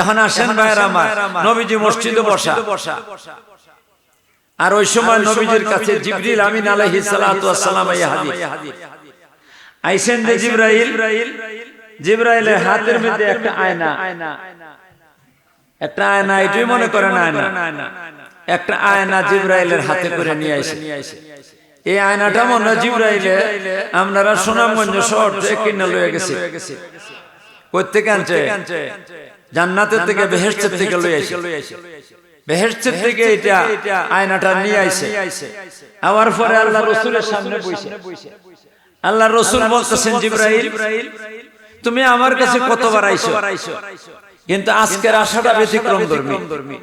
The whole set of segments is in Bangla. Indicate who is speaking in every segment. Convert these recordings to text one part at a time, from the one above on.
Speaker 1: এখন আসেন ভাইয়ের আমার নবীজি মসজিদে বসা। আর ওই সময় নবীজির কাছে জিবরিল আমিন আলাইহিস সালাতু ওয়াস সালাম এই হাদিস। আইসেন যে জিবরাইল? জিবরাইলের হাতের মধ্যে একটা আয়না। একটা আয়না। এটাই মনে করেন আয়না। একটা আয়না জিবরাইলের হাতে করে নিয়ে আসে। এই আয়নাটা মনে হয় জিবরাইলে আপনারা সুনামগঞ্জ শহর থেকে কিনে লয়ে গেছে। কোথেকে আনছে? জান্নাতের থেকে বেহেস্টের থেকে লই আসে বেহেস্টের থেকে এটা আয়নাটা নিয়ে আইছে। আবার পরে আল্লাহ রসুলের সামনে বসে আল্লাহ রসুল বলতেছেন জিব্রাইল তুমি আমার কাছে কতবার আইছো? কিন্তু আজকের আশাটা ব্যতিক্রম ধর্মী।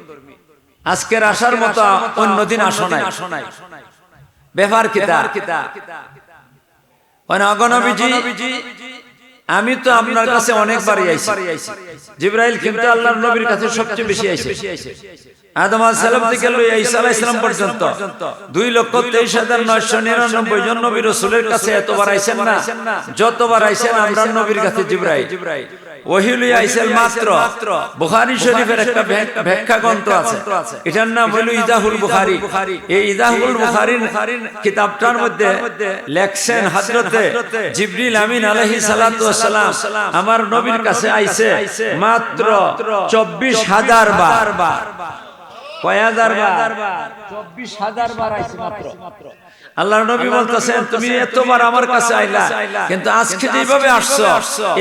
Speaker 1: আজকের আশার মতো অন্যদিন আসো নাই। ব্যাপার কিতা অগণবিজি? আমি তো আপনার কাছে অনেকবারই আইছি। জিব্রাইল কিন্তু আল্লাহর নবীর কাছে সবচেয়ে বেশি আইছে। আদম সালাম থেকে লই ঈসা আলাইহিস সালাম পর্যন্ত। দুই লক্ষ তেইশ হাজার নয়শো নিরানব্বই জন নবী রাসূলের কাছে এতবার আইছেন না। যতবার আইছেন আমরা নবীর কাছে জিব্রাইল। ওহিলুই আইসেল মাত্র। বুখারী শরীফের একটা ব্যাখ্যা গ্রন্থ আছে। এটার নাম হইল ইজাহুল বুখারী। এই ইজাহুল বুখারীর কিতাবটার মধ্যে লেখছেন হযরতে জিবরিল আমিন আলাইহিস সালাতু ওয়াস সালাম। আমার নবীর কাছে আইছে মাত্র 24000 বার। কয় হাজার বার? 24000 বার? আইছে মাত্র। আল্লাহ নবী বলতেছেন তুমি এতবার আমার কাছে আইলা কিন্তু আজকে যেভাবে আসছো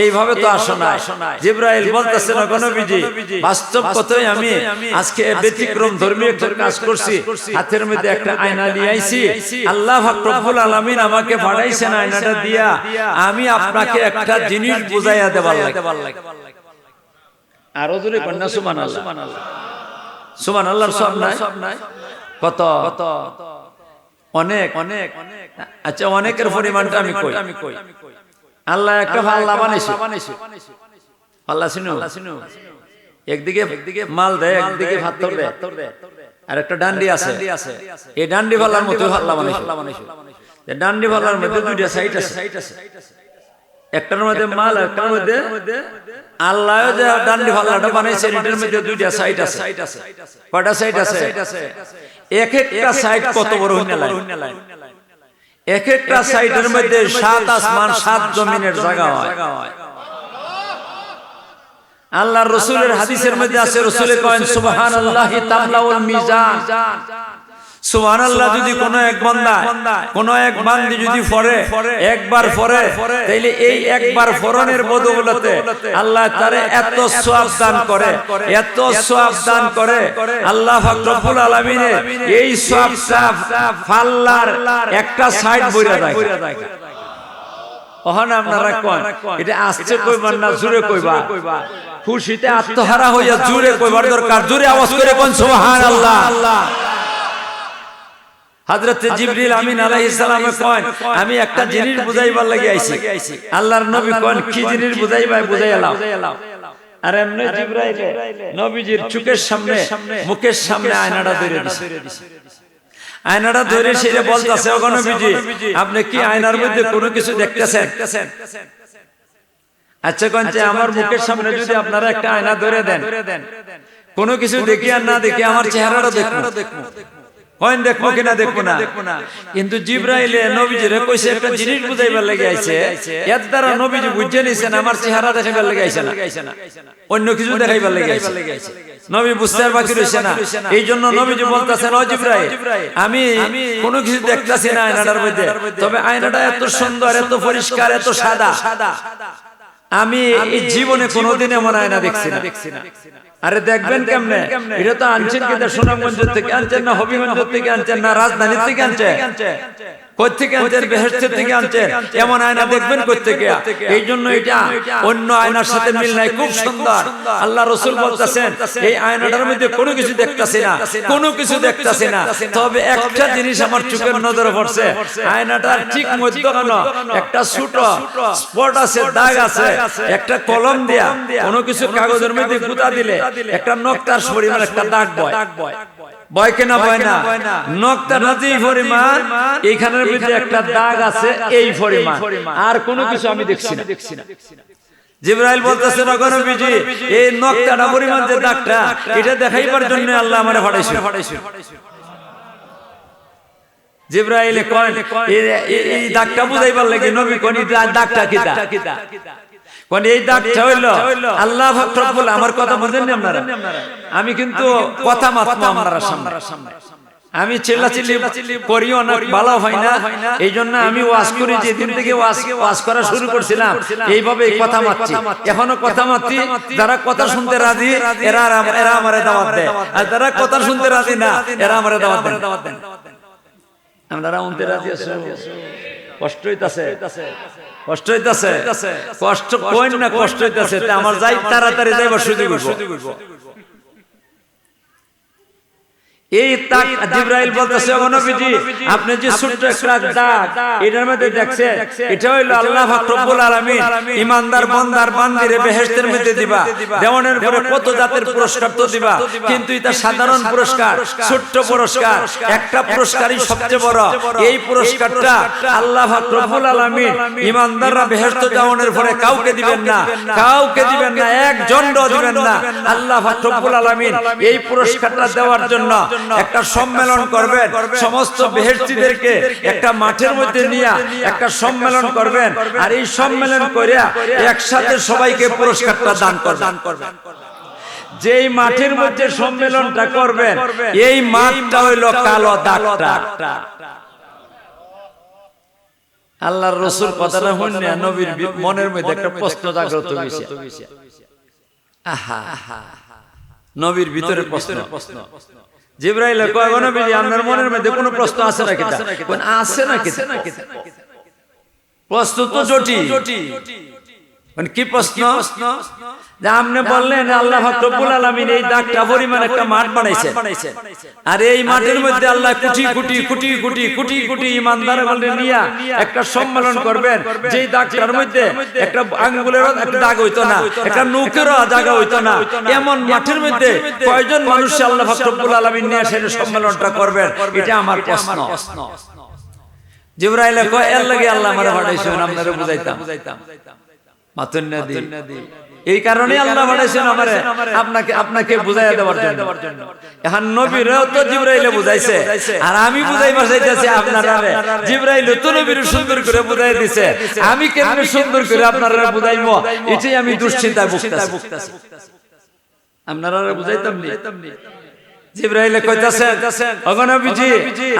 Speaker 1: এইভাবে তো আসো না জিব্রাইল বলতেছেন নবীজি বাস্তব কথাই আমি আজকে ব্যতিক্রম ধর্মীয় একটা কাজ করছি হাতের মধ্যে একটা আয়না নিয়ে আইছি আল্লাহ রব্বুল আলামিন আমাকে পাঠাইছেন আয়নাটা দিয়া আমি আপনাকে একটা জিনিস বুঝাইয়া দেবার লাগে। আরও জোরে কন্যা সুবহানাল্লাহ। সুবহানাল্লাহর সব নাই? কত? কত? অনেক। অনেক আচ্ছা অনেকের পরিমাণটা আমি কই? আমি কই? আল্লাহ একটা পাল্লা বানাইছে। পাল্লা শুনো শুনো একদিকে একদিকে মাল দেয় একদিকে ভাত দেয়। আর একটা ডান্ডি আছে। এই ডান্ডি পাল্লার মতো পাল্লা বানাইছে। ডান্ডি পাল্লার মধ্যে দুইটা সাইড আছে। একটার মধ্যে মাল একটার মধ্যে আল্লাহ যে ডান্ডি পাল্লাটা বানাইছে এটার মধ্যে দুইটা সাইড আছে। কয়টা সাইড আছে? এক একটা সাইড কত বড় এক একটা সাইডের মধ্যে সাত আসমান সাত জমিনের জায়গা হয়। আল্লাহ রসুলের হাদিসের মধ্যে আছে রসুলের কয়েন সুবহান আল্লাহ তামলাউল মিজান। সুবহান আল্লাহ যদি কোন এক বান্দা কোন এক বান্দি যদি ফরে একবার ফরে তাইলে এই একবার ফরনের বদৌলতে আল্লাহ তারে এত সওয়াব দান করে এত সওয়াব দান করে আল্লাহ পাক রব্বুল আলামিনে এই সওয়াবটা ফাল্লার একটা সাইড বইরা দেয় আপনারা কন এটা আসছে কইবার না জুড়ে কইবা? খুশিতে আত্মহারা হইয়া জুড়ে কইবার দরকার জুড়ে আওয়াজ করে কোন সুবহানাল্লাহ। হযরত জিবরিল আমিন আলাইহিস সালামে কয় আমি একটা জিনিস বুঝাইবার লাগি আইছি। আল্লাহর নবী কোন কি জিনিস বুঝাইবা বুঝাইলাও আর এমনি জিবরাইল নবীজির চোখের সামনে মুখের সামনে আয়নাটা ধরে দিছে। আয়নাটা ধরে সেটা বলতাছে ওগো নবীজি আপনি কি আয়নার মধ্যে কোনো কিছু দেখতেছেন? আচ্ছা কঞ্চে আমার মুখের সামনে যদি আপনারা একটা আয়না ধরে দেন কোনো কিছু দেখি আর না দেখি আমার চেহারাটা দেখব। কয়েন দেখব কিনা দেখব না কিন্তু জিব্রাইলে নবীজিরে কইছে একটা জিনিস বুঝাইবার লেগে আইছে এর দ্বারা নবীজি বুঝে নিছেন আমার চেহারা দেখাইবার লেগে আইছে না। অন্য কিছু দেখাইবার লেগে আইছে নবী বুঝতে আর বাকি রইছে না। এই জন্য নবীজি বলতাছেন ও জিব্রাইল আমি কোনো কিছু দেখতাছি না আয়নাটার মধ্যে। তবে আয়নাটা এত সুন্দর এত পরিষ্কার এত সাদা। আমি এই জীবনে কোনোদিন এমন আয়না দেখছি না। আরে দেখবেন কেমনে? এটা তো আনছেন কিন্তু সুনামগঞ্জ থেকে আনছেন না হবিগঞ্জ থেকে আনছেন না রাজধানী থেকে আনছেন। কোথেকে আনছেন বেহেস্তের থেকে আনছেন এমন আয়না দেখবেন কোথেকে এই জন্য এটা অন্য আয়নার সাথে মিল নাই। খুব সুন্দর। আল্লাহ রসুল বলতেছেন এই আয়নাটার মধ্যে কোনো কিছু দেখতাছি না। কোনো কিছু দেখতাছি না। তবে একটা জিনিস আমার চোখের নজরে পড়ছে। আয়নাটার ঠিক মধ্যখান একটা ছোট স্পট আছে দাগ আছে একটা কলম দিয়া কোনো কিছু কাগজের মধ্যে গুতা দিলে একটা নকটার পরিমাণ একটা দাগ বয়। বয় কেনা বয় না? নকটা নাজি পরিমাণ এইখানের মধ্যে একটা দাগ আছে এই পরিমাণ। আর কোনো কিছু আমি দেখছি না। জিব্রাইল বলতেছে নগর বিজি এই নকটাটা পরিমাণ যে দাগটা এটা দেখাইবার জন্য আল্লাহ আমারে ফাটাইছে জিব্রাইল কয় এই- দাগটা বুঝাইবার লাগে নবী কোন দাগটা কি দা এই দাগটা হইল আল্লাহ পাক আমার কথা বুঝেন আপনারা? আমি কিন্তু কথা মাত্র আপনারা সামনে। আমি চিল্লা চিল্লি করিও না ভালো হয় না। এই জন্য আমি ওয়াজ করি যে দিন থেকে ওয়াজ ওয়াজ করা শুরু করছিলাম। এইভাবে কথা মারছি এখনও কথা মারছি যারা কথা শুনতে রাজি এরা এরা আমারে দাওয়াত দেয়। আর যারা কথা শুনতে রাজি না এরা আমারে দাওয়াত দেন আপনারা উনতে রাজি আছো? কষ্ট হইতাছে। কষ্ট হইতাছে। কষ্ট কইন না কষ্ট হইতাছে তা আমার যাই তাড়াতাড়ি যাইবার সুযোগ হইব। এই তাক জিব্রাইল বলতেছে ও নবীজি আপনি যে ছোট্ট একটা দাগ এটার মধ্যে দেখছেন? এটা হইল আল্লাহ পাক রব্বুল আলামিন ইমানদার বান্দার বান্দিরে বেহেশতের মধ্যে দিবা। দেওয়ানের পরে কত জাতের পুরস্কার তো দিবা কিন্তু এটা সাধারণ পুরস্কার ছোট্ট পুরস্কার একটা পুরস্কারই সবচেয়ে বড়। এই পুরস্কারটা আল্লাহ পাক রব্বুল আলামিন ইমানদাররা বেহেশত দেওয়ানের পরে কাউকে দিবেন না কাউকে দিবেন না। একজন দিবেন না আল্লাহ পাক রব্বুল আলামিন এই পুরস্কারটা দেওয়ার জন্য একটা সম্মেলন করবেন সমস্ত বেহেশতিদেরকে একটা মাঠের মধ্যে নিয়ে একটা সম্মেলন করবেন। আর এই সম্মেলন করিয়া একসাথে সবাইকে পুরস্কারটা দান করবেন। যেই মাঠের মধ্যে সম্মেলনটা করবেন এই মাঠটা হইল কালো দাগটা আল্লাহর রসুল কথাটা শুনে নবীর মনের মধ্যে একটা প্রশ্ন জাগ্রত হয়েছে আহা। নবীর ভিতরে প্রশ্ন। প্রশ্ন। জিব্রাইল কয় গো নবীজি আপনার মনের মধ্যে কোনো প্রশ্ন আছে নাকি? কোন আছে নাকি? প্রশ্ন তো জটিল মানে কি প্রশ্ন? যে আপনি বললেন, আল্লাহ রব্বুল আলামিন এই দাগটা পরিমাণ একটা মাঠ বানাইছেন। আর এই মাঠের মধ্যে আল্লাহ ইমানদার নিয়া একটা সম্মেলন করবেন। দাগটার মধ্যে একটা আঙ্গুলেরও একটা দাগ হইতো না, একটা নৌকেরও জায়গা হইতো না। এমন মাঠের মধ্যে কয়জন মানুষ আল্লাহ রব্বুল আলামিন নিয়ে সেটা সম্মেলনটা করবেন? এটা আমার প্রশ্ন। জিব্রাইল কয়, এর লাগে আল্লাহ আমারে আপনারে বুঝাইতাম। মাতুন নদী এই কারণে আল্লাহ আমারে আপনাকে আপনাকে বুঝাইয়া দেওয়ার জন্য। এখন নবীরও তো জিব্রাইলে বুঝাইছে। আর আমি বুঝাইবার চাইতেছি আপনারা জিব্রাইল তো নবীর সুন্দর করে বুঝাই দিছে। আমি কেমনে সুন্দর করে আপনারা বুঝাইবো এটাই আমি দুশ্চিন্তায় ভুগতাছি। আপনারা বুঝাইতাম নি? জিব্রাইলে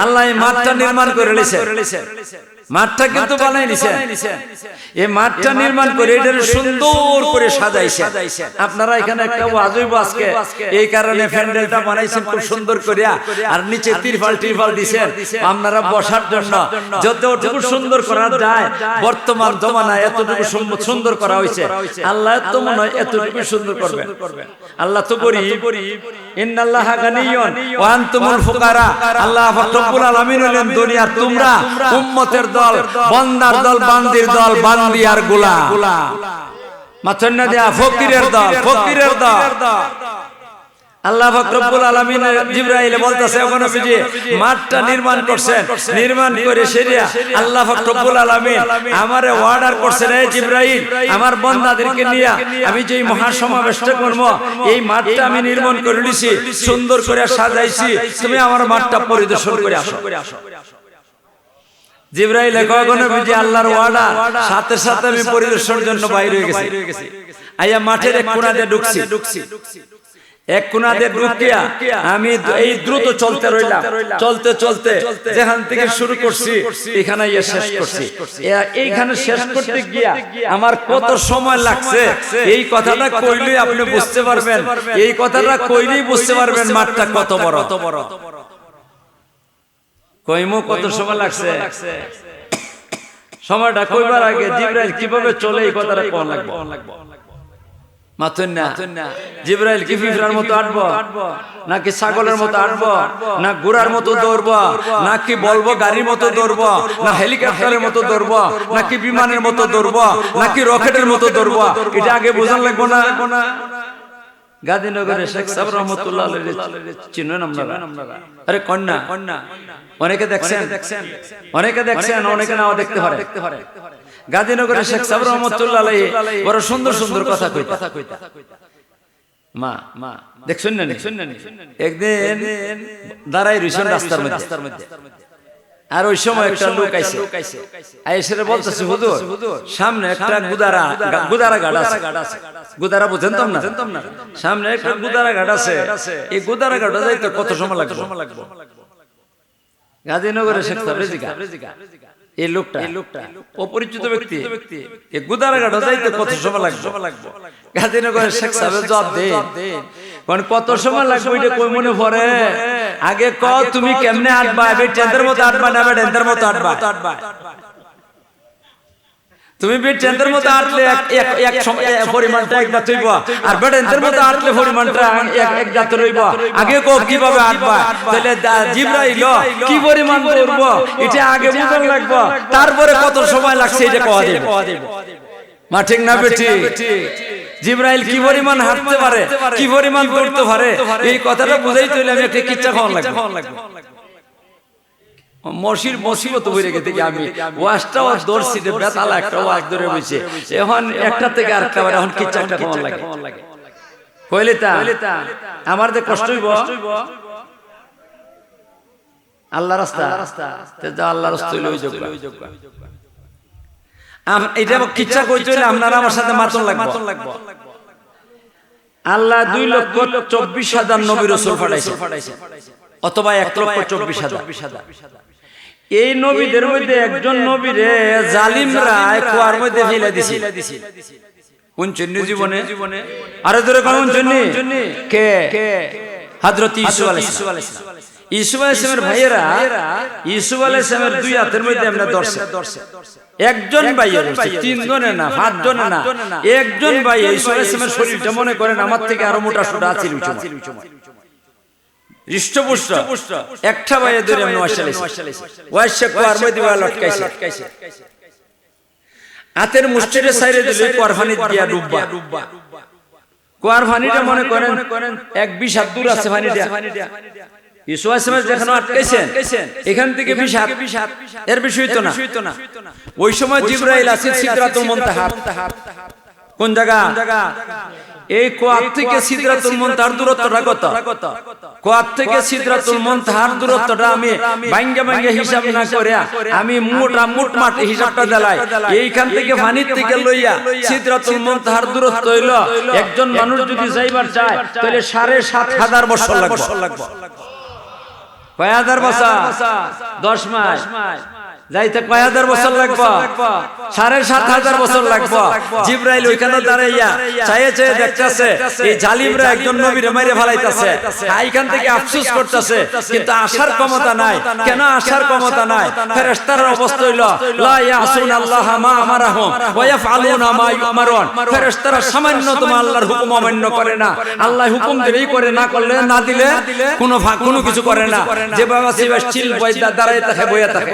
Speaker 1: আল্লাহ মাঠটা নির্মাণ করে লিছে মাঠটা কিন্তু বানাই নিছে। এই মাঠটা নির্মাণ করে এটা সুন্দর করে সাজাইছে। আপনারা এখানে একটা ওয়াজইব আজকে। এই কারণে প্যান্ডেলটা বানাইছেন খুব সুন্দর করিয়া। আর নিচে তিরফাল টিরফাল দিছেন। আপনারা বসার জন্য যতটুকু সুন্দর করা যায় বর্তমান জমানায় এতটুকু সুন্দর করা হয়েছে। আল্লাহ তো মনে হয় এতটুকু সুন্দর করবেন। আল্লাহ তো গরিব। ইন্নাল্লাহ গানিয়ুন। ওয়া আনতুমুল ফুকারা। আল্লাহ রব্বুল আলামিন হলেন দুনিয়ার তোমরা উম্মতের দল বান্দার দল বান্দির দল বান্দি আর গোলা। মাথন না দেয়া ফকিরের দল ফকিরের দল আল্লাহ আলামিন জিবরাইল বলতেছে ওখানে মাঠটা নির্মাণ করছেন নির্মাণ করে সেরিয়া। আল্লাহ আলামিন আমারে অর্ডার করছেন এই জিবরাইল আমার বান্দাদেরকে নিয়ে আমি যেই মহাসমাবেশটা করব এই মাঠটা আমি নির্মাণ করে নিছি সুন্দর করে সাজাইছি তুমি আমার মাঠটা পরিদর্শন করে আসো। করে আসো। জিব্রাইল কখন নবীজি আল্লাহর ওয়াদা সাথে সাথে আমি পরিদর্শনের জন্য বাইরে হয়ে গেছি। আইয়া মাঠের এক কোণা দিয়ে ঢুকছি। ঢুকছি। এক কোণা দিয়ে ঢুকিয়া আমি এই দ্রুত চলতে রইলাম। চলতে চলতে যেখান থেকে শুরু করছি এখানে ইয়ে শেষ করছি। এইখানে শেষ করতে গিয়া আমার কত সময় লাগছে? এই কথাটা কইলে আপনি বুঝতে পারবেন। এই কথাটা কইলেই বুঝতে পারবেন মাঠটা কত বড়। কত বড়। কইমো কত সময় লাগছে? সময়টা কইবার আগে জিব্রাইল কীভাবে চলে এই কথাটা কোন লাগবে? জিব্রাইল কি ফিফরার মতো আটবো? নাকি ছাগলের মতো আটবো? না গুড়ার মতো দৌড়বো? নাকি বলব গাড়ির মতো দৌড়বো? না হেলিকপ্টারের মতো দৌড়বো? নাকি বিমানের মতো দৌড়বো? নাকি রকেটের মতো দৌড়বো? এটা আগে বোঝান লাগবো না? গান্ধীনগরের শেখ সাহেব রহমতুল্লাহ চিনেন আপনারা আরে কন্যা কন্যা। অনেকে দেখছেন। অনেকে দেখছেন। অনেকে নাও দেখতে পারে। গাজীনগরের শেখ সাহেব রহমতুল্লাহ বড় সুন্দর সুন্দর কথা কইতা। মা মা দেখছেন না দেখছেন না একদিন দাঁড়াই রইছেন রাস্তার মধ্যে। রাস্তার মধ্যে। আর ওই সময় একটা লোক আইছে। আইসে বলতেছে হুজুর সামনে একটা গুদারা গুদারা ঘাট আছে। গুদারা বুঝেন তো না সামনে একটা গুদারা ঘাট আছে। এই গুদারা ঘাটে যাইতে কত সময় লাগবে? গাজীনগরের শেখ সাহেব রেজিকা। এই লোকটা এই লোকটা অপরিচিত ব্যক্তি। এই গুদারা ঘাটে যাইতে কত সময় লাগবে? গাজীনগরের শেখ সাহেব জবাব দে কারণ কত সময় লাগবে এটা কই মনে পড়ে? আগে ক তুমি কেমনে আটবা? এবার টেন্দের মতো আটবা না এবার মতো আটবা। তুমি মতো আটলে এক পরিমাণটা এক জাত হইব। আর মতো আটলে পরিমাণটা এক এক জাত রইব আগে কো কীভাবে আটবা? তাহলে জিবরাইল কি পরিমাণ করব? এটা আগে বুঝন লাগবে। তারপরে কত সময় লাগছে এটা কওয়া দেব? মা ঠিক না বেটি? জিব্রাইল কি পরিমাণ হাঁটতে পারে? কি পরিমাণ করতে পারে? এই কথাটা বুঝাই তৈলে আমি একটা কিচ্ছা খাওয়ান লাগবে। মসির মসিবত হয়ে রেখে থেকে আমি? ওয়াশটা ওয়াশ রে বেতালা একটা ওয়াশ ধরে বসে। এখন একটা থেকে আর একটা এখন কিচ্ছা একটা খাওয়ান লাগে। কইলে তা আমার যে কষ্ট হইব? আল্লাহ রাস্তা। তে যা আল্লাহ রাস্তা হইলে ওই যোগ্য আম- এটা কিচ্ছা কই চলে আপনারা আমার সাথে মাতন লাগবে। আল্লাহ দুই লক্ষ চব্বিশ হাজার নবী রসুল ফাটাইছে অথবা এক লক্ষ চব্বিশ হাজার। এই নবীদের মধ্যে একজন নবীরে জালিমরা কুয়ার মধ্যে ফেলে দিছিল কোন চন্নি জীবনে? আরে ধরে কোন চন্নি কে? হযরত ইসু আলাইহিস ইসু আলাইহিসের ভাইয়েরা ইসু আলাইহিসের দুই হাতের মধ্যে আমরা ধরছে। একজন ভাই তিনজনে না পাঁচজনে না। একজন ভাই শরীরটা মনে করেন আমার থেকে আরও মোটা সোটা হৃষ্টপুষ্ট। একটা ভাইয়ে ধরে আমি ওয়াশালাইছি কোয়ার মধ্যে লটকাইছে। হাতের মুষ্টিরে সাইরে দিলে দিয়া ডুববা মনে করেন এক বিশ হাত দূর আছে ফানিটা ইসু আসমাস যেখানে আটকাইছেন এখান থেকে বিশ এর বিষয় তো না। ওই সময় জিব্রাইল আছে সিদরাতুল মুনতাহা কোন জায়গা? এই কোয়াত থেকে সিদরাতুল মুনতাহার দূরত্বটা কত? কোয়াত থেকে সিদরাতুল মুনতাহার দূরত্বটা আমি ভাঙ্গে ভাঙ্গে হিসাব না করে আমি মোটা হিসাবটা দিলাই এইখান থেকে পানির থেকে লইয়া সিদরাতুল মুনতাহার দূরত্ব হইল। একজন মানুষ যদি যাইবার চায় তাহলে সাড়ে সাত হাজার বছর লাগবে। কয় হাজার বছর? দশ মাস। যাইতে কয় হাজার বছর লাগবে? সাড়ে সাত হাজার বছর লাগবে? জিব্রাইল ওইখানে দাঁড়াইয়া চাইয়ে চাইয়ে দেখতেছে এই জালিমরা একজন নবীরে মাইরে ফেলাইতেছে। এইখান থেকে আফসোস করতেছে কিন্তু আসার ক্ষমতা নাই। কেন আসার ক্ষমতা নাই? ফেরেশতার অবস্থা হইল লা ইয়াসুন আল্লাহ মা আমারাহুম ওয়া ইয়াফআলুনা মা ইউমারুন। ফেরেশতারা সামান্য তোমার আল্লাহর হুকুম অমান্য করে না। আল্লাহ হুকুম দিলেই করে না করলে না দিলে কোনো কোনো কিছু করে না। যে বাবা সিবাস চিল বইদা দাঁড়ায় থাকে বইয়া থাকে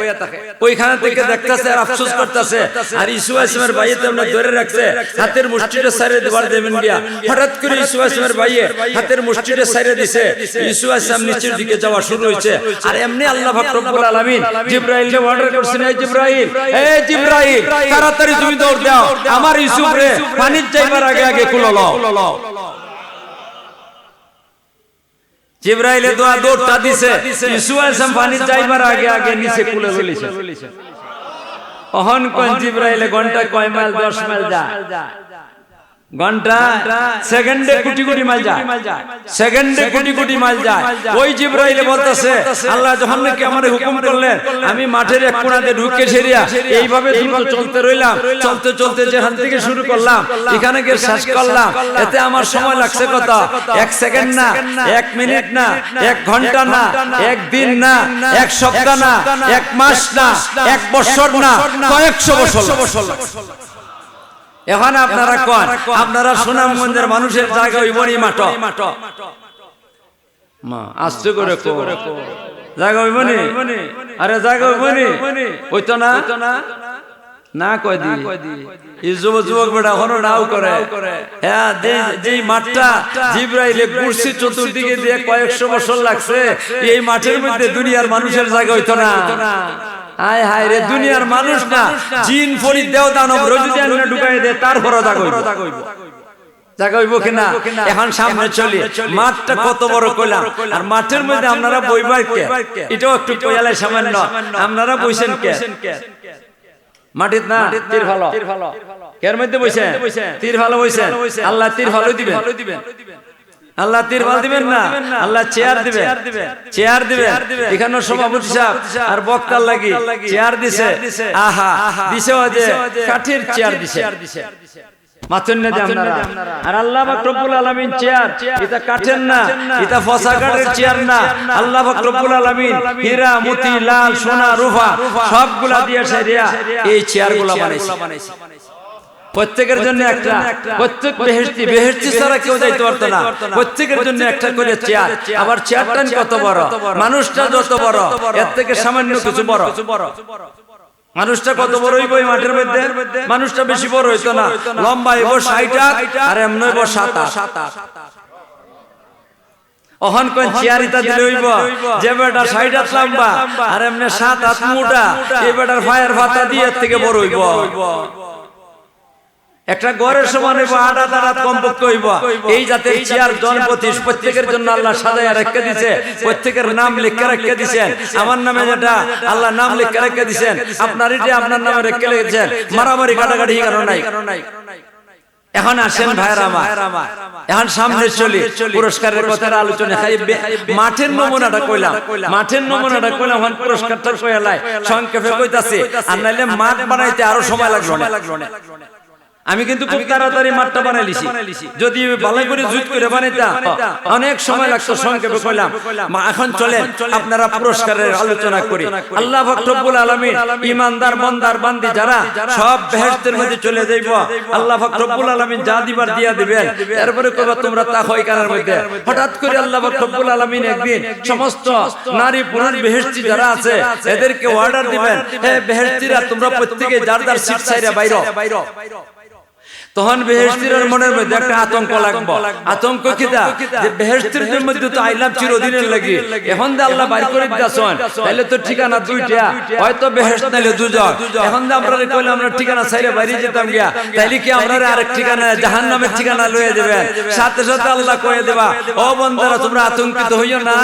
Speaker 1: ওইখানে থেকে দেখতেছে আর আফসোস করতেছে। আর ইসু আসমের ভাইয়ে তেমন ধরে রাখছে। হাতের মুষ্টিটা সাইরে দেবার দেবেন গিয়া। হঠাৎ করে ইসু আসমের ভাইয়ে হাতের মুষ্টিটা সাইরে দিছে। ইসু আসলাম নিচের দিকে যাওয়া শুরু হয়েছে। আর এমনি আল্লাহ পাক রব্বুল আলামিন। জিব্রাইলকে অর্ডার করছেন এই জিব্রাইল। এই জিব্রাইল। তাড়াতাড়ি তুমি দৌড় দাও। আমার ইউসুফ রে পানির যাইবার আগে আগে কুলো লও জিব্রাইলে দোয়া দৌড়টা দিছে। ইসু আলসাম পানি যাইবার আগে আগে নিচে কুলে বলিছে। অহন কোন জিব্রাইলে ঘণ্টা কয় মাইল 10 মাইল যায়। আমি মাঠের এক কোণাতে ঢুকে সেরিয়া, এইভাবে দ্রুত চলতে রইলাম, চলতে চলতে যেখান থেকে শুরু করলাম, এখানে গিয়ে শেষ করলাম, এতে আমার সময় লাগছে কত? এক সেকেন্ড না, এক মিনিট না, এক ঘণ্টা না, এক দিন না, এক সপ্তাহ না, এক মাস না, এক বছর না, কয়েকশো বছর এখন আপনারা কন? আপনারা সুনামগঞ্জের মানুষের জায়গা ওই বনি মাঠ। মা আস্তে করে জায়গা ওই বনি আরে জায়গা ওই বনি ওই তো না? না? কয় দি? এই যুবক যুবক বেটা হনো নাও করে। হ্যাঁ যে- যেই মাঠটা জিব্রাইলে কুরসি চতুর্দিকে দিয়ে কয়েকশো বছর লাগছে এই মাঠের মধ্যে দুনিয়ার মানুষের জায়গা হইতো না। হায় হায় রে দুনিয়ার মানুষ না জিন ফরিদ দেও দানব রজু দেন না ঢুকাই দে তারপর জাগাইব কিনা এখন সামনে চলি। মাঠটা কত বড় কইলাম। আর মাঠের মধ্যে আপনারা বইবার কে? এটাও একটু কইয়ালে সামান্য। আপনারা বইছেন কে? মাটিত না? তীর ভালো কের মধ্যে বইছে তীর ভালো বইছে আল্লাহ তীর ভালো দিবেন। আল্লাহ তীর ভালো দিবেন না। আল্লাহ চেয়ার দিবে চেয়ার দিবে এখানে সভাপতি সাহেব আর বক্তার লাগি চেয়ার দিছে। আহা দিছে যে কাঠের চেয়ার দিছে। আর আল্লাহ পাক রব্বুল আলামিন চেয়ার। এটা কাঠের না। এটা ফসা কাঠের চেয়ার না। আল্লাহ পাক রব্বুল আলামিন হীরা মতি লাল সোনা রূপা সবগুলা দিয়ে সারিয়া এই চেয়ারগুলা বানাইছে। প্রত্যেকের জন্য একটা প্রত্যেক বেহেশতি বেহেশতি ছাড়া কেউ যাইতে পারতো না। প্রত্যেকের জন্য একটা করে চেয়ার আবার চেয়ারটা কত বড়? মানুষটা যত বড় এর থেকে সামান্য কিছু বড়। মানুষটা কত বড় হইব এই মাঠের মধ্যে? মানুষটা বেশি বড় হইতো না। লম্বা হইব ষাট আর এমন হইব সাতাশ। অহন কোন চেয়ারিতা দিলে হইব? যে বেটা ষাট হাত লম্বা আর এমনি সাত হাত মোটা এই বেটার ফায়ার ভাতা দিয়ে এর থেকে বড় হইব। একটা গড়ের সমান আট হাত আট হইব। এই জাতের চেয়ার জনপতি প্রত্যেকের জন্য আল্লাহ সাজাইয়া রেখে দিছে প্রত্যেকের নাম লিখে রেখে দিছেন। আমার নামে যেটা আল্লাহ নাম লিখে রেখে দিছেন। আপনার এটা আপনার নামে রেখে রেখেছেন মারামারি কাটাকাটি কারণ নাই। এখন আসেন ভাইয়ের আমার। এখন সামনে চলি। পুরস্কারের কথার আলোচনা মাঠের নমুনাটা কইলাম। মাঠের নমুনাটা কইলাম। এখন পুরস্কারটা কইলাই সংক্ষেপে কইতাছি। আর নাইলে মাঠ বানাইতে আরও সময় লাগল না আমি কিন্তু খুব তাড়াতাড়ি মাঠটা বানাই লিছি যদি ভালো করে জুত করে বানাইতাম অনেক সময় লাগতো সংক্ষেপে কইলাম। মা এখন চলেন। আপনারা পুরস্কারের আলোচনা করি। আল্লাহ রব্বুল আলামিন ইমানদার মন্দার বান্দি যারা সব বেহেশতের মধ্যে চলে যাইব। আল্লাহ রব্বুল আলামিন যা দিবার দিয়া দিবেন। এরপরে কইবা তোমরা তা হয় কানার মধ্যে। হঠাৎ করে আল্লাহ রব্বুল আলামিন একদিন সমস্ত নারী পুরুষ বেহেশতি যারা আছে এদেরকে অর্ডার দিবেন হে বেহেশতিরা তোমরা প্রত্যেকে যার যার সিট সাইরা বাইরো তখন বেহেস্তির মনের মধ্যে একটা আতঙ্ক লাগবো। আতঙ্ক কিটা যে বেহেস্তির মধ্যে তো আইলাম চিরদিনের লাগি। এখন দে আল্লাহ বাইর করে দিতেছেন। তাহলে তো ঠিকানা দুইটা। হয়তো বেহেস্ত নাইলে দুজন এখন দে আমরা কইলে আমরা ঠিকানা ছাইরে বাইরে যেতাম গিয়া। তাইলে কি আমরা আরেক ঠিকানা জাহান্নামের ঠিকানা লয়ে যাবেন সাথে সাথে আল্লাহ কয়ে দেবা ও বন্ধুরা তোমরা আতঙ্কিত হইও না।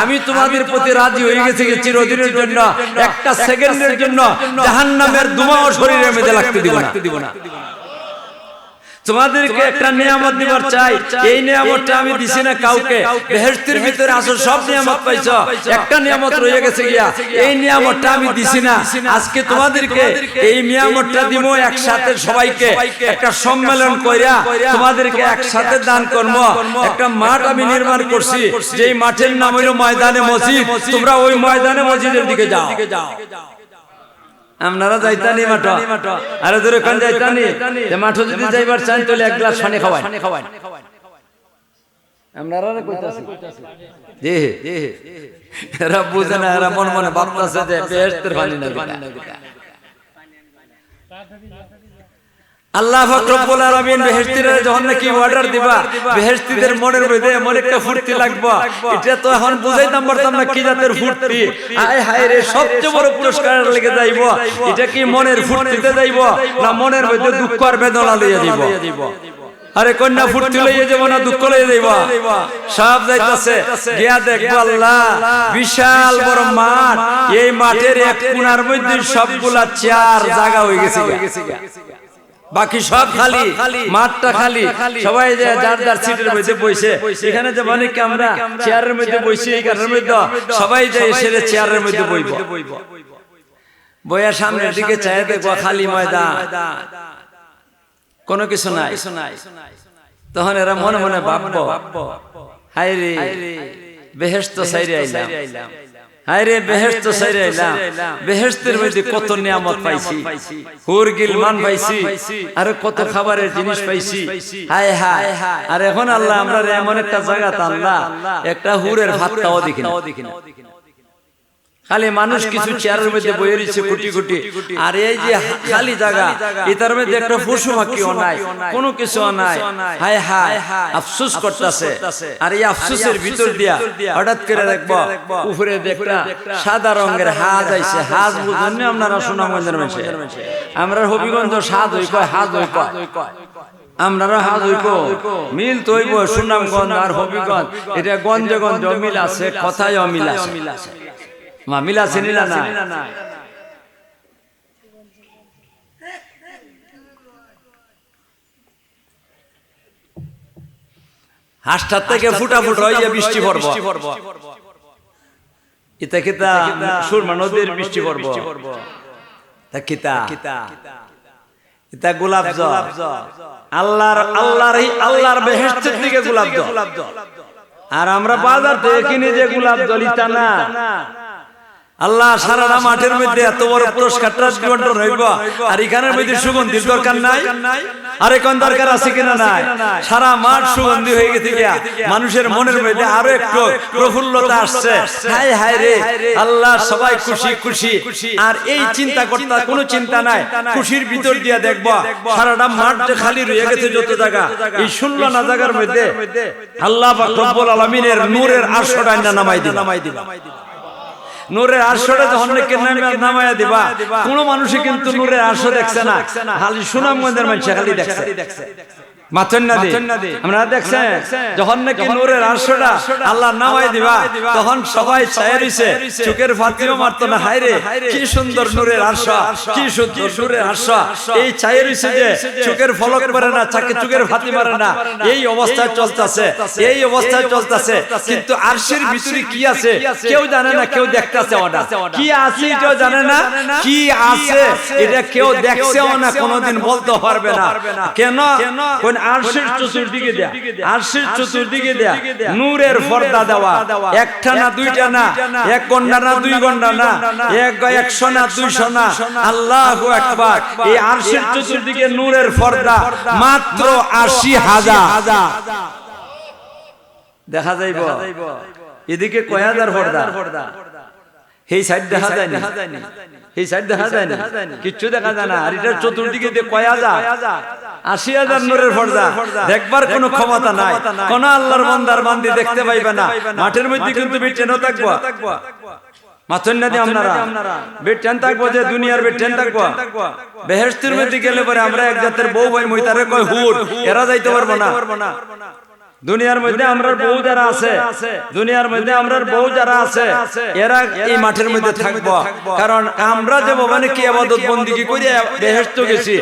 Speaker 1: আমি তোমাদের প্রতি রাজি হয়ে গেছি চিরদিনের জন্য। একটা সেকেন্ডের জন্য। জাহান্নামের দুমাও শরীরের মধ্যে লাগতে দিব না তোমাদেরকে একটা নিয়ামত দিবার চাই। এই নিয়ামতটা আমি দিছি না কাউকে। বেহেশতের ভিতরে আসো সব নিয়ামত পাইছো। একটা নিয়ামত রয়ে গেছে গিয়া। এই নিয়ামতটা আমি দিছি না। আজকে তোমাদেরকে এই নিয়ামতটা দিব একসাথে সবাইকে। একটা সম্মেলন কইরা তোমাদেরকে একসাথে দান করব একটা মাঠ আমি নির্মাণ করছি। যেই মাঠের নাম হইল ময়দানে মসজিদ। তোমরা ওই ময়দানে মসজিদের দিকে যাও। আপনারা যাইতানি মাঠ। আরে দূরে কোন যাইতানি? যে মাঠ যদি যাইবার চান তাহলে এক গ্লাস পানি খাওয়াই। আপনারা কইতাছি। জি জি এরা বুঝে না এরা মন মনে ভাবতাছে যে বেহেশতের পানি না আল্লাহ অর্ডার দিবা মনের মনের দুঃখ আর লইয়া আরে কন্যা, ফুর্তি লইয়ে যাব না, দুঃখ লইয়ে যাইব? সব যাইতাছে। গিয়া দেখব আল্লাহ, বিশাল বড় মাঠ। এই মাঠের এক কোণার মধ্যে সবগুলা চেয়ার জায়গা হয়ে গেছে বাকি সব খালি মাঠটা খালি। সবাই যে যার যার সিটের মধ্যে বসে এখানে যে অনেক আমরা চেয়ারের মধ্যে বসি এই কারণের মধ্যে সবাই যে এসে চেয়ারের মধ্যে বইব। বইয়া সামনের দিকে চাই দেখব খালি ময়দান। কোনো কিছু নাই। তখন এরা মনে মনে ভাববো হাই রে বেহেস্ত সাইরে আইলাম। আরে বেহেস্ত সাইরে আইলাম বেহেস্তের মধ্যে কত নিয়ামত পাইছি। হুর গিলমান পাইছি। আর কত খাবারের জিনিস পাইছি। হায় হায়। আর এখন আল্লাহ আমরা এমন একটা জায়গা তা আল্লাহ। একটা হুরের ভাতটাও দেখি না। খালি মানুষ কিছু চেয়ারের মধ্যে বয়ে রয়েছে কোটি কোটি আর এই যে খালি জায়গা এটার মধ্যে একটা পশু পাখিও নাই কোনো কিছু নাই হায় হায় আফসোস করতেছে। আর এই আফসোসের ভিতর দিয়া হঠাৎ করে দেখব উপরে দেখটা সাদা রঙের হাজ আইছে। হাজ বুঝেন না আপনারা সুনামগঞ্জের মানুষে আমরা হবিগঞ্জ সাদ হই কয় হাজ হই কয় আমরা হাজ হইব মিল তো হইব সুনামগঞ্জ আর হবিগঞ্জ। এটা গঞ্জে গঞ্জ মিল আছে কথায় অমিল আছে মা মিল আছে নিলা না হাসটার থেকে ফুটা ফুট হইয়া বৃষ্টি পড়ব। ইতা কিতা সুরমা নদীর বৃষ্টি পড়ব। তা কিতা? ইতা গোলাপ জল আল্লাহর আল্লাহর আল্লাহর বেহেশতের দিকে গোলাপ জল আর আমরা বাজার থেকে কিনে যে গোলাপ জল ইতা না। আল্লাহ সারাটা মাঠের মধ্যে এত বড় হইব আর এখানের মধ্যে সুগন্ধির দরকার নাই। আর এখন দরকার আছে কিনা নাই? সারা মাঠ সুগন্ধি হয়ে গেছে গিয়া। মানুষের মনের মধ্যে আরও একটু প্রফুল্লতা আসছে। হায় হায় রে। আল্লাহ সবাই খুশি খুশি। আর এই চিন্তা করতে কোনো চিন্তা নাই। খুশির ভিতর দিয়া দেখব। সারাটা মাঠ যে খালি রয়ে গেছে যত জায়গা। এই শূন্য না জায়গার মধ্যে আল্লাহ পাক রব্বুল আলামিনের নূরের আরশটা নামাই দিবা নামাই দিবা নূরের আরশটা যখন নামায়া দিবা কোন মানুষই কিন্তু নূরের আরশ দেখছে না। খালি সুনামগঞ্জের মানুষ খালি দেখছে। মাথন না দি আমরা দেখছেন যখন নাকি নূরের আরশটা আল্লাহ নামাই দিবা তখন সবাই ছায়া রইছে চোখের ফাতিও মারতো না হায়রে কি সুন্দর নূরের আরশ কি সুন্দর নূরের আরশ এই ছায়া রইছে যে চোখের ফলক পড়ে না চাকে চোখের ফাতি মারে না। এই অবস্থায় চলতেছে এই অবস্থায় চলতেছে। কিন্তু আরশের ভিতরে কি আছে? কেউ জানে না কেউ দেখতেছে ওটা কি আছে এটাও জানে না? কি আছে? এটা কেউ দেখছেও না কোনোদিন বলতে পারবে না কেন কোন আরশের চতুর্দিকে দেয়া আরশের চতুর্দিকে দেয়া নূরের পর্দা দেওয়া একটা না দুইটা না এক ঘণ্টা না দুই ঘণ্টা না এক একশো না দুইশো না আল্লাহু আকবার। এই আরশের চতুর্দিকে নূরের পর্দা। মাত্র আশি হাজার। দেখা যাইব। এদিকে কয় হাজার পর্দা। সাইড দেখা যায় না এই সাইড দেখা যায় না কিচ্ছু দেখা যায় না। আর এটার চতুর্দিকে দিয়ে কয় হাজার আশি হাজার নূরের পর্দা দেখবার কোনো ক্ষমতা নাই। কোন আল্লাহর বন্দার বান্দি দেখতে পাইবে না। মাঠের মধ্যে কিন্তু বিটেনও থাকব। দিয়ে আপনারা বেটেন থাকব যে দুনিয়ার বেটেন থাকব। বেহেস্তির মধ্যে গেলে পরে আমরা এক জাতের বউ ভাই মইতারে কয় হুর এরা যাইতে পারব না। দুনিয়ার মধ্যে আমরার বউ যারা আছে দুনিয়ার মধ্যে আমরার বউ যারা আছে এরা এই মাঠের মধ্যে থাকব। কারণ আমরা যে ভবানে কি আবাদত বন্দিকে করে বেহেস্ত গেছি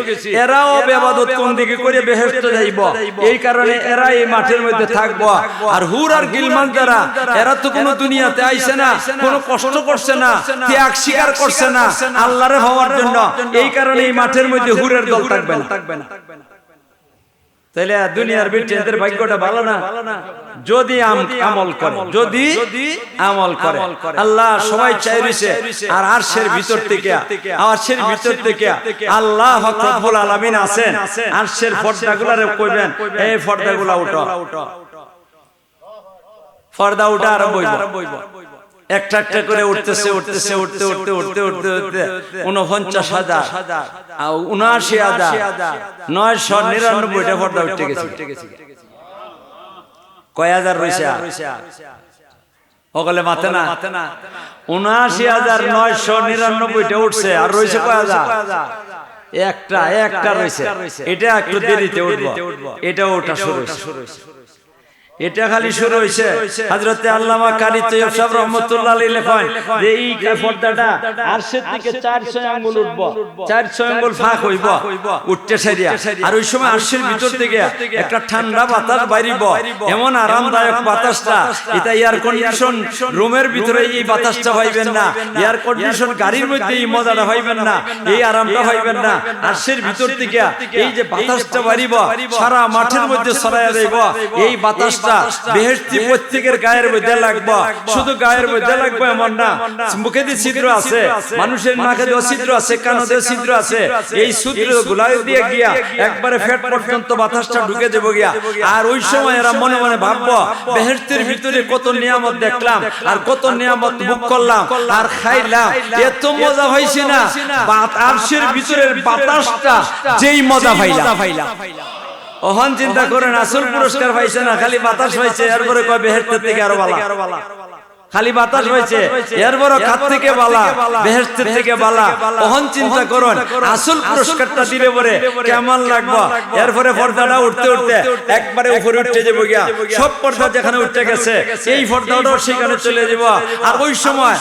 Speaker 1: এরাও বেবাদত বন্দিকে করে বেহেস্ত যাইব। এই কারণে এরা এই মাঠের মধ্যে থাকব। আর হুর আর গিলমান যারা এরা তো কোনো দুনিয়াতে আইছে না কোনো কষ্ট করছে না ত্যাগ স্বীকার করছে না আল্লাহরে হওয়ার জন্য এই কারণে এই মাঠের মধ্যে হুরের দল থাকবে না। থাকবে না। তাহলে দুনিয়ার বিটেনদের ভাগ্যটা ভালো না? যদি আমল করে যদি আমল করে। আল্লাহ সবাই চাই রইছে আর আরশের ভিতর থেকে আরশের ভিতর থেকে আল্লাহ রব্বুল আলামিন আছেন। আরশের পর্দাগুলারে কইবেন এই পর্দাগুলা উঠো। পর্দা উঠা আরম্ভ হইব। একটা একটা করে উঠতেছে উঠতেছে উঠতে উঠতে উঠতে উঠতে উঠতে উনপঞ্চাশ হাজার। উনআশি হাজার। নয়শো নিরানব্বইটা পর্দা উঠে গেছে। কয় হাজার রয়েছে ওগলে মাথে না। উনআশি হাজার নয়শো নিরানব্বইটা উঠছে। আর রয়েছে কয় হাজার? একটা একটা রয়েছে এটা একটু দেরিতে উঠবো। এটা ওঠা শুরু হয়েছে। এটা খালি শুরু হইছে। হযরতে আল্লামা কারি তৈয়ব সাহেব রহমাতুল্লাহ আলাইহি লেখেন যে এই পর্দাটা আরশের দিকে 400 আঙ্গুল উঠবো 400 আঙ্গুল ফাঁক হইব, উঠতে সারিয়া আর ওই সময় আরশের ভিতর থেকে একটা ঠান্ডা বাতাস বাইরিব। এমন আরামদায়ক বাতাসটা, এটা এয়ার কন্ডিশন রুমের ভিতরে এই বাতাসটা পাইবেন না। এয়ার কন্ডিশন গাড়ির মধ্যে এই মজাটা পাইবেন না। এই আরামটা পাইবেন না। আরশের ভিতর থেকে এই যে বাতাসটা বাইরিব, সারা মাঠের মধ্যে ছড়াইয়া যাইব। এই বাতাসটা বাতাসটা বেহেশতি প্রত্যেকের গায়ের মধ্যে লাগবো। শুধু গায়ের মধ্যে লাগবে এমন না। মুখে দিয়ে ছিদ্র আছে। মানুষের নাকে দিয়ে ছিদ্র আছে কানে দিয়ে ছিদ্র আছে। এই ছিদ্র গুলাই দিয়ে গিয়া একবারে ফেট পর্যন্ত বাতাসটা ঢুকে দেবো গিয়া। আর ওই সময় এরা মনে মনে ভাববো বেহেশতের ভিতরে কত নিয়ামত দেখলাম আর কত নিয়ামত ভোগ করলাম আর খাইলাম। এত মজা হয়েছে না বাত আরশের ভিতরের বাতাসটা যেই মজা পাইলাম। ওহন চিন্তা করেন আসল পুরস্কার পাইছে না খালি বাতাস পাইছে এরপরে কয় বেহেস্তের থেকে আরও বালা। খালি বাতাস হয়েছে এর বড় খাত থেকে বালা বেহেস্তের থেকে বালা ওহন চিন্তা করুন আসল পুরস্কারটা দিবে পরে কেমন লাগবো? এরপরে পর্দাটা উঠতে উঠতে একবারে উপরে উঠতে যাব গিয়া। সব পর্দা যেখানে উঠতে গেছে এই পর্দাটাও সেখানে চলে যাব। আর ওই সময়